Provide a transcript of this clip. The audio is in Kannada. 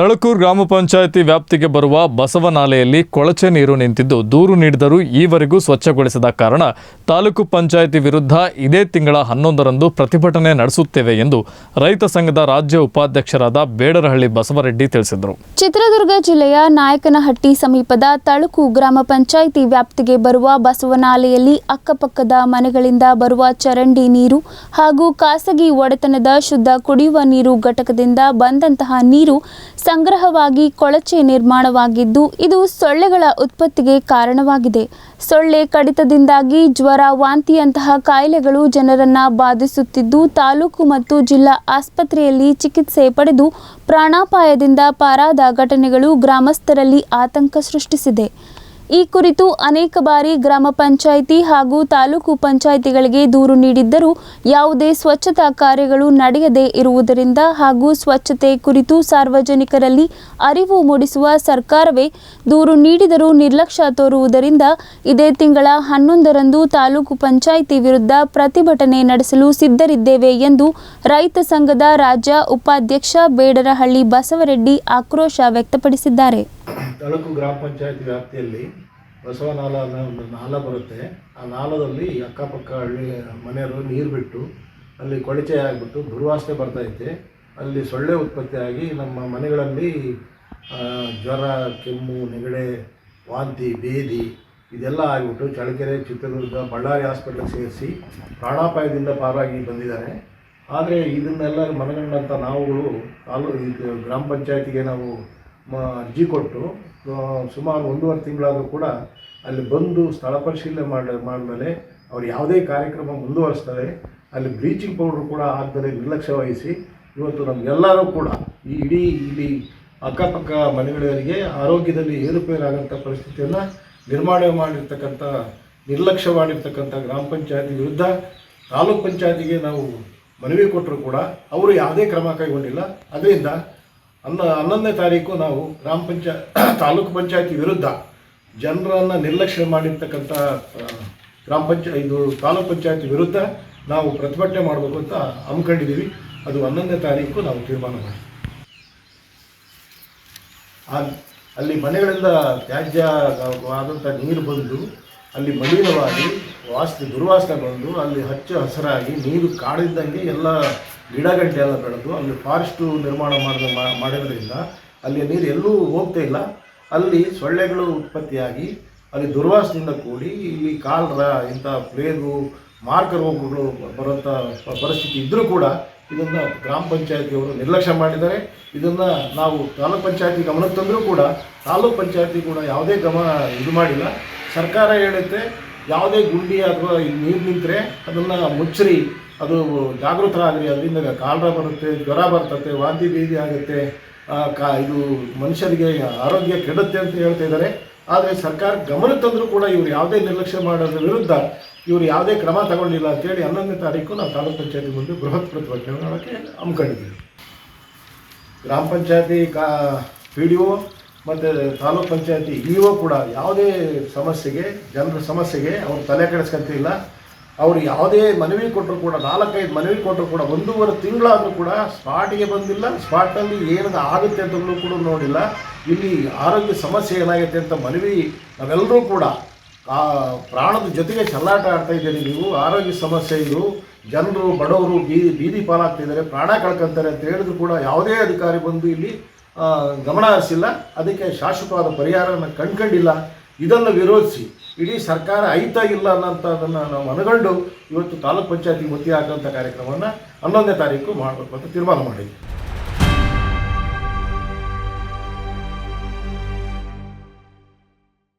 ತಳಕೂರು ಗ್ರಾಮ ಪಂಚಾಯಿತಿ ವ್ಯಾಪ್ತಿಗೆ ಬರುವ ಬಸವನಾಲೆಯಲ್ಲಿ ಕೊಳಚೆ ನೀರು ನಿಂತಿದ್ದು ದೂರು ನೀಡಿದರೂ ಈವರೆಗೂ ಸ್ವಚ್ಛಗೊಳಿಸದ ಕಾರಣ ತಾಲೂಕು ಪಂಚಾಯಿತಿ ವಿರುದ್ಧ ಇದೇ ತಿಂಗಳ ಹನ್ನೊಂದರಂದು ಪ್ರತಿಭಟನೆ ನಡೆಸುತ್ತೇವೆ ಎಂದು ರೈತ ಸಂಘದ ರಾಜ್ಯ ಉಪಾಧ್ಯಕ್ಷರಾದ ಬೇಡರಹಳ್ಳಿ ಬಸವರೆಡ್ಡಿ ತಿಳಿಸಿದರು. ಚಿತ್ರದುರ್ಗ ಜಿಲ್ಲೆಯ ನಾಯಕನಹಟ್ಟಿ ಸಮೀಪದ ತಳುಕು ಗ್ರಾಮ ಪಂಚಾಯಿತಿ ವ್ಯಾಪ್ತಿಗೆ ಬರುವ ಬಸವನಾಲೆಯಲ್ಲಿ ಅಕ್ಕಪಕ್ಕದ ಮನೆಗಳಿಂದ ಬರುವ ಚರಂಡಿ ನೀರು ಹಾಗೂ ಖಾಸಗಿ ಒಡೆತನದ ಶುದ್ಧ ಕುಡಿಯುವ ನೀರು ಘಟಕದಿಂದ ಬಂದಂತಹ ನೀರು ಸಂಗ್ರಹವಾಗಿ ಕೊಳಚೆ ನಿರ್ಮಾಣವಾಗಿದ್ದು, ಇದು ಸೊಳ್ಳೆಗಳ ಉತ್ಪತ್ತಿಗೆ ಕಾರಣವಾಗಿದೆ. ಸೊಳ್ಳೆ ಕಡಿತದಿಂದಾಗಿ ಜ್ವರ, ವಾಂತಿಯಂತಹ ಕಾಯಿಲೆಗಳು ಜನರನ್ನ ಬಾಧಿಸುತ್ತಿದ್ದು, ತಾಲೂಕು ಮತ್ತು ಜಿಲ್ಲಾ ಆಸ್ಪತ್ರೆಯಲ್ಲಿ ಚಿಕಿತ್ಸೆ ಪಡೆದು ಪ್ರಾಣಾಪಾಯದಿಂದ ಪಾರಾದ ಘಟನೆಗಳು ಗ್ರಾಮಸ್ಥರಲ್ಲಿ ಆತಂಕ ಸೃಷ್ಟಿಸಿದೆ. ಈ ಕುರಿತು ಅನೇಕ ಬಾರಿ ಗ್ರಾಮ ಪಂಚಾಯಿತಿ ಹಾಗೂ ತಾಲೂಕು ಪಂಚಾಯಿತಿಗಳಿಗೆ ದೂರು ನೀಡಿದ್ದರೂ ಯಾವುದೇ ಸ್ವಚ್ಛತಾ ಕಾರ್ಯಗಳು ನಡೆಯದೇ ಇರುವುದರಿಂದ ಹಾಗೂ ಸ್ವಚ್ಛತೆ ಕುರಿತು ಸಾರ್ವಜನಿಕರಲ್ಲಿ ಅರಿವು ಮೂಡಿಸುವ ಸರ್ಕಾರವೇ ದೂರು ನೀಡಿದರೂ ನಿರ್ಲಕ್ಷ್ಯ ತೋರುವುದರಿಂದ ಇದೇ ತಿಂಗಳ ಹನ್ನೊಂದರಂದು ತಾಲೂಕು ಪಂಚಾಯಿತಿ ವಿರುದ್ಧ ಪ್ರತಿಭಟನೆ ನಡೆಸಲು ಸಿದ್ಧರಿದ್ದೇವೆ ಎಂದು ರೈತ ಸಂಘದ ರಾಜ್ಯ ಉಪಾಧ್ಯಕ್ಷ ಬೇಡರಹಳ್ಳಿ ಬಸವರೆಡ್ಡಿ ಆಕ್ರೋಶ ವ್ಯಕ್ತಪಡಿಸಿದ್ದಾರೆ. ತಾಲೂಕು ಗ್ರಾಮ ಪಂಚಾಯತ್ ವ್ಯಾಪ್ತಿಯಲ್ಲಿ ಬಸವನಾಲ ಅನ್ನೋ ಒಂದು ನಾಲ ಬರುತ್ತೆ. ಆ ನಾಲದಲ್ಲಿ ಅಕ್ಕಪಕ್ಕ ಹಳ್ಳಿ ಮನೆಯವರು ನೀರು ಬಿಟ್ಟು ಅಲ್ಲಿ ಕೊಳಚೆ ಆಗಿಬಿಟ್ಟು ದುರ್ವಾಸನೆ ಬರ್ತೈತೆ ಅಲ್ಲಿ ಸೊಳ್ಳೆ ಉತ್ಪತ್ತಿಯಾಗಿ ನಮ್ಮ ಮನೆಗಳಲ್ಲಿ ಜ್ವರ, ಕೆಮ್ಮು, ನೆಗಡೆ, ವಾಂತಿ, ಬೇದಿ ಇದೆಲ್ಲ ಆಗಿಬಿಟ್ಟು ಚಳ್ಳಕೆರೆ, ಚಿತ್ರದುರ್ಗ, ಬಳ್ಳಾರಿ ಹಾಸ್ಪಿಟ್ಲಿಗೆ ಸೇರಿಸಿ ಪ್ರಾಣಾಪಾಯದಿಂದ ಪಾರಾಗಿ ಬಂದಿದ್ದಾರೆ. ಆದರೆ ಇದನ್ನೆಲ್ಲ ಮನಗಂಡಂಥ ನಾವುಗಳು ತಾಲೂ, ಇದು ಗ್ರಾಮ ಪಂಚಾಯತಿಗೆ ನಾವು ಅರ್ಜಿ ಕೊಟ್ಟು ಸುಮಾರು ಒಂದೂವರೆ ತಿಂಗಳಾದರೂ ಕೂಡ ಅಲ್ಲಿ ಬಂದು ಸ್ಥಳ ಪರಿಶೀಲನೆ ಮಾಡಿ ಮಾಡಿದ್ಮೇಲೆ ಅವ್ರು ಯಾವುದೇ ಕಾರ್ಯಕ್ರಮ ಮುಂದುವರಿಸ್ತಾರೆ, ಅಲ್ಲಿ ಬ್ಲೀಚಿಂಗ್ ಪೌಡ್ರ್ ಕೂಡ ಹಾಕ್ತಾರೆ ನಿರ್ಲಕ್ಷ್ಯ ವಹಿಸಿ, ಇವತ್ತು ನಮಗೆಲ್ಲರೂ ಕೂಡ ಈ ಇಡೀ ಇಲ್ಲಿ ಅಕ್ಕಪಕ್ಕ ಮನೆಗಳಿಗೆ ಆರೋಗ್ಯದಲ್ಲಿ ಏರುಪೇರಾಗಂಥ ಪರಿಸ್ಥಿತಿಯನ್ನು ನಿರ್ಮಾಣ ಮಾಡಿರ್ತಕ್ಕಂಥ, ನಿರ್ಲಕ್ಷ್ಯ ಮಾಡಿರ್ತಕ್ಕಂಥ ಗ್ರಾಮ ಪಂಚಾಯತಿ ವಿರುದ್ಧ, ತಾಲೂಕ್ ಪಂಚಾಯತಿಗೆ ನಾವು ಮನವಿ ಕೊಟ್ಟರು ಕೂಡ, ಅವರು ಯಾವುದೇ ಕ್ರಮ ಕೈಗೊಂಡಿಲ್ಲ. ಅದರಿಂದ ಹನ್ನ ಹನ್ನೊಂದನೇ ತಾರೀಕು ನಾವು ಗ್ರಾಮ ಪಂಚಾಯ ತಾಲೂಕು ಪಂಚಾಯತಿ ವಿರುದ್ಧ ಜನರನ್ನು ನಿರ್ಲಕ್ಷ್ಯ ಮಾಡಿರ್ತಕ್ಕಂಥ ಗ್ರಾಮ ಪಂಚಾಯ ಇದು ತಾಲೂಕು ಪಂಚಾಯತಿ ವಿರುದ್ಧ ನಾವು ಪ್ರತಿಭಟನೆ ಮಾಡಬೇಕು ಅಂತ ಹಮ್ಮಿಕೊಂಡಿದ್ದೀವಿ. ಅದು ಹನ್ನೊಂದನೇ ತಾರೀಕು ನಾವು ತೀರ್ಮಾನ ಮಾಡಿ ಅಲ್ಲಿ ಮನೆಗಳಿಂದ ತ್ಯಾಜ್ಯ ಆದಂಥ ನೀರು ಬಂದು ಅಲ್ಲಿ ಮಲಿನವಾಗಿ ವಾಸನೆ ದುರ್ವಾಸನೆ ಬಂದು ಅಲ್ಲಿ ಹಚ್ಚ ಹಸಿರಾಗಿ ನೀರು ಕಾಡಿದ್ದಂಗೆ ಎಲ್ಲ ಗಿಡ ಗಂಟೆ ಎಲ್ಲ ಬೆಳೆದು ಅಲ್ಲಿ ಫಾರೆಸ್ಟು ನಿರ್ಮಾಣ ಮಾಡಿದ ಮಾಡಿರೋದ್ರಿಂದ ಅಲ್ಲಿ ನೀರು ಎಲ್ಲೂ ಹೋಗ್ತಾ ಇಲ್ಲ. ಅಲ್ಲಿ ಸೊಳ್ಳೆಗಳು ಉತ್ಪತ್ತಿಯಾಗಿ ಅಲ್ಲಿ ದುರ್ವಾಸದಿಂದ ಕೂಡಿ ಇಲ್ಲಿ ಕಾಲರ ಇಂಥ ಪ್ಲೇಗು ಮಾರ್ಕ ರೋಗಗಳು ಬರುವಂಥ ಪರಿಸ್ಥಿತಿ ಇದ್ದರೂ ಕೂಡ ಇದನ್ನು ಗ್ರಾಮ ಪಂಚಾಯತಿಯವರು ನಿರ್ಲಕ್ಷ್ಯ ಮಾಡಿದ್ದಾರೆ. ಇದನ್ನು ನಾವು ತಾಲೂಕ್ ಪಂಚಾಯತಿ ಗಮನಕ್ಕೆ ತಂದರೂ ಕೂಡ ತಾಲೂಕ್ ಪಂಚಾಯತಿ ಕೂಡ ಯಾವುದೇ ಗಮನ ಇದು ಮಾಡಿಲ್ಲ. ಸರ್ಕಾರ ಹೇಳುತ್ತೆ, ಯಾವುದೇ ಗುಂಡಿ ಅಥವಾ ನೀರು ನಿಂತರೆ ಅದನ್ನು ಮುಚ್ಚರಿ ಅದು ಜಾಗೃತರಾಗಲಿ ಅದರಿಂದ ಕಾಲರ ಬರುತ್ತೆ, ಜ್ವರ ಬರ್ತತೆ, ವಾಂತಿ ಬೀದಿ ಆಗುತ್ತೆ ಕಾ, ಇದು ಮನುಷ್ಯರಿಗೆ ಆರೋಗ್ಯ ಕೆಡುತ್ತೆ ಅಂತ ಹೇಳ್ತಾ ಇದ್ದಾರೆ. ಆದರೆ ಸರ್ಕಾರ ಗಮನ ತಂದರೂ ಕೂಡ ಇವರು ಯಾವುದೇ ನಿರ್ಲಕ್ಷ್ಯ ಮಾಡೋದ್ರ ವಿರುದ್ಧ ಇವರು ಯಾವುದೇ ಕ್ರಮ ತಗೊಂಡಿಲ್ಲ ಅಂತೇಳಿ ಹನ್ನೊಂದನೇ ತಾರೀಕು ನಾವು ತಾಲೂಕು ಪಂಚಾಯತಿ ಮುಂದೆ ಬೃಹತ್ ಪ್ರತಿಭಟನೆ ಮಾಡೋಕ್ಕೆ ಹಮ್ಮಿಕೊಂಡಿದ್ದೀವಿ. ಗ್ರಾಮ ಪಂಚಾಯತಿ, ಕಾ, ಪಿ ಡಿ ಒ ಮತ್ತು ತಾಲೂಕ್ ಪಂಚಾಯತಿ, ಇ ಒ ಕೂಡ ಯಾವುದೇ ಸಮಸ್ಯೆಗೆ, ಜನರ ಸಮಸ್ಯೆಗೆ ಅವ್ರು ತಲೆ ಕೆಡಿಸ್ಕೊಂತಿಲ್ಲ. ಅವರು ಯಾವುದೇ ಮನವಿ ಕೊಟ್ಟರು ಕೂಡ, ನಾಲ್ಕೈದು ಮನವಿ ಕೊಟ್ಟರು ಕೂಡ, ಒಂದೂವರೆ ತಿಂಗಳಾದರೂ ಕೂಡ ಸ್ಪಾಟಿಗೆ ಬಂದಿಲ್ಲ, ಸ್ಪಾಟಲ್ಲಿ ಏನದು ಆಗುತ್ತೆ ಅಂತಲೂ ಕೂಡ ನೋಡಿಲ್ಲ. ಇಲ್ಲಿ ಆರೋಗ್ಯ ಸಮಸ್ಯೆ ಏನಾಗುತ್ತೆ ಅಂತ ಮನವಿ ನಾವೆಲ್ಲರೂ ಕೂಡ, ಆ, ಪ್ರಾಣದ ಜೊತೆಗೆ ಚಲ್ಲಾಟ ಆಡ್ತಾ ಇದ್ದೀರಿ ನೀವು, ಆರೋಗ್ಯ ಸಮಸ್ಯೆ ಇದು. ಜನರು, ಬಡವರು ಬೀದಿ ಬೀದಿ ಪಾಲಾಗ್ತಿದ್ದಾರೆ, ಪ್ರಾಣ ಕಳ್ಕೊಂತಾರೆ ಅಂತ ಹೇಳಿದ್ರು ಕೂಡ ಯಾವುದೇ ಅಧಿಕಾರಿ ಬಂದು ಇಲ್ಲಿ ಗಮನ ಹರಿಸಿಲ್ಲ. ಅದಕ್ಕೆ ಶಾಶ್ವತವಾದ ಪರಿಹಾರನ ಕಂಡ್ಕೊಂಡಿಲ್ಲ. ಇದನ್ನು ವಿರೋಧಿಸಿ ಇಡೀ ಸರ್ಕಾರ ಐತ ಇಲ್ಲ ಅನ್ನೋಂಥದ್ದನ್ನು ನಾವು ಮನಗಂಡು ಇವತ್ತು ತಾಲೂಕ್ ಪಂಚಾಯತಿ ಒತ್ತಿ ಹಾಕುವಂಥ ಕಾರ್ಯಕ್ರಮವನ್ನು ಹನ್ನೊಂದನೇ ತಾರೀಕು ಮಾಡಬೇಕು ಅಂತ ತೀರ್ಮಾನ ಮಾಡಿದ್ವಿ.